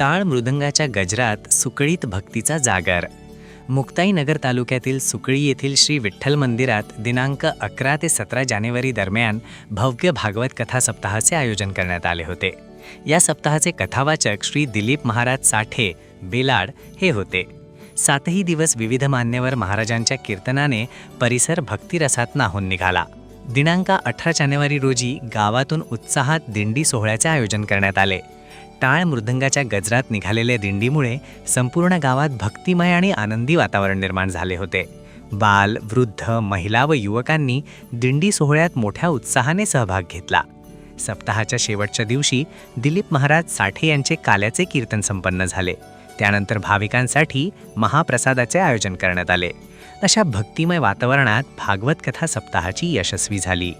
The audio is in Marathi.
टाळ मृदंगाच्या गजरात सुकळीत भक्तीचा जागर. मुक्ताईनगर तालुक्यातील सुकळी येथील श्री विठ्ठल मंदिरात दिनांक अकरा ते सतरा जानेवारी दरम्यान भव्य भागवत कथा सप्ताहाचे आयोजन करण्यात आले होते. या सप्ताहाचे कथावाचक श्री दिलीप महाराज साठे बेलाड हे होते. सातही दिवस विविध मान्यवर महाराजांच्या कीर्तनाने परिसर भक्तिरसात नाहून निघाला. दिनांक अठरा जानेवारी रोजी गावातून उत्साहात दिंडी सोहळ्याचे आयोजन करण्यात आले. टाळ मृदंगाच्या गजरात निघालेल्या दिंडीमुळे संपूर्ण गावात भक्तिमय आणि आनंदी वातावरण निर्माण झाले होते. बाल वृद्ध महिला व युवकांनी दिंडी सोहळ्यात मोठ्या उत्साहाने सहभाग घेतला. सप्ताहाच्या शेवटच्या दिवशी दिलीप महाराज साठे यांचे काल्याचे कीर्तन संपन्न झाले. त्यानंतर भाविकांसाठी महाप्रसादाचे आयोजन करण्यात आले. अशा भक्तिमय वातावरणात भागवत कथा सप्ताहाची यशस्वी झाली.